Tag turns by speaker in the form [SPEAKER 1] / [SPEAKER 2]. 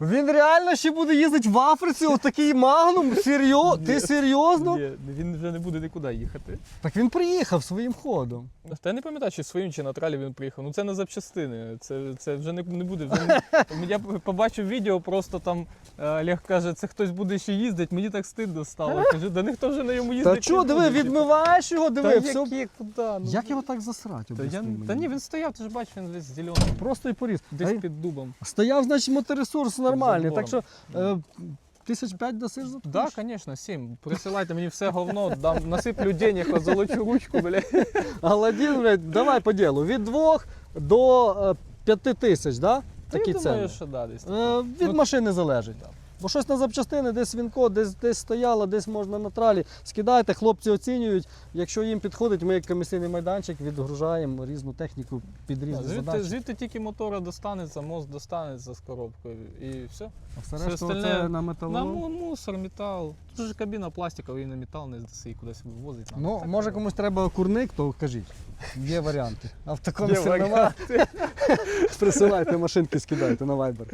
[SPEAKER 1] Він реально ще буде їздити в Африці, отакий магнум? Серйозно? Ти серйозно?
[SPEAKER 2] Ні, він вже не буде нікуди їхати.
[SPEAKER 1] Так він приїхав своїм ходом.
[SPEAKER 2] Та я не пам'ятаю, чи своїм, чи на тралі він приїхав. Ну це на запчастини. Це, це вже не, не буде. Вже не... Я побачив відео, просто там е, Олег каже, це хтось буде ще їздити, мені так стидно стало. Каже, да ніхто вже на йому їздить.
[SPEAKER 1] Та чого, диви, відмиваєш його, диви,
[SPEAKER 2] Та
[SPEAKER 1] все.
[SPEAKER 2] які, куди? Ну,
[SPEAKER 1] Як його так засрати?
[SPEAKER 2] Та, я, та ні, він стояв, ти ж бачиш, він весь зелений.
[SPEAKER 1] Просто і поріз.
[SPEAKER 2] Десь
[SPEAKER 1] Та
[SPEAKER 2] під дубом.
[SPEAKER 1] Стояв, значить, моторесурс нормальний. Так що е, тисяч п'ять досиш за
[SPEAKER 2] Так, звісно, сім. Присилайте мені все говно, дам, насиплю денег, золочу ручку, бля.
[SPEAKER 1] Аладдін, блядь, давай по ділу. Від двох до е, п'яти тисяч, да? Такі
[SPEAKER 2] я думаю,
[SPEAKER 1] ціни.
[SPEAKER 2] що да, десь.
[SPEAKER 1] Е, від
[SPEAKER 2] Ну,
[SPEAKER 1] машини залежить. Бо щось на запчастини, десь вінко, десь, десь стояло, десь можна на тралі. Скидайте, хлопці оцінюють. Якщо їм підходить, ми як комісійний майданчик відгружаємо різну техніку під різні
[SPEAKER 2] Звідти,
[SPEAKER 1] задачі.
[SPEAKER 2] звідти тільки мотора достанеться, мост достанеться з коробкою і все.
[SPEAKER 1] А все
[SPEAKER 2] все
[SPEAKER 1] решта
[SPEAKER 2] остальне
[SPEAKER 1] це на
[SPEAKER 2] На мусор, метал. Тут же кабіна пластикова, і на метал не здаси, і кудись вивозить.
[SPEAKER 1] Ну,
[SPEAKER 2] Так,
[SPEAKER 1] може комусь треба курник, то кажіть. Є варіанти. А в такому
[SPEAKER 2] Є.
[SPEAKER 1] Присилайте машинки, скидайте на Viber.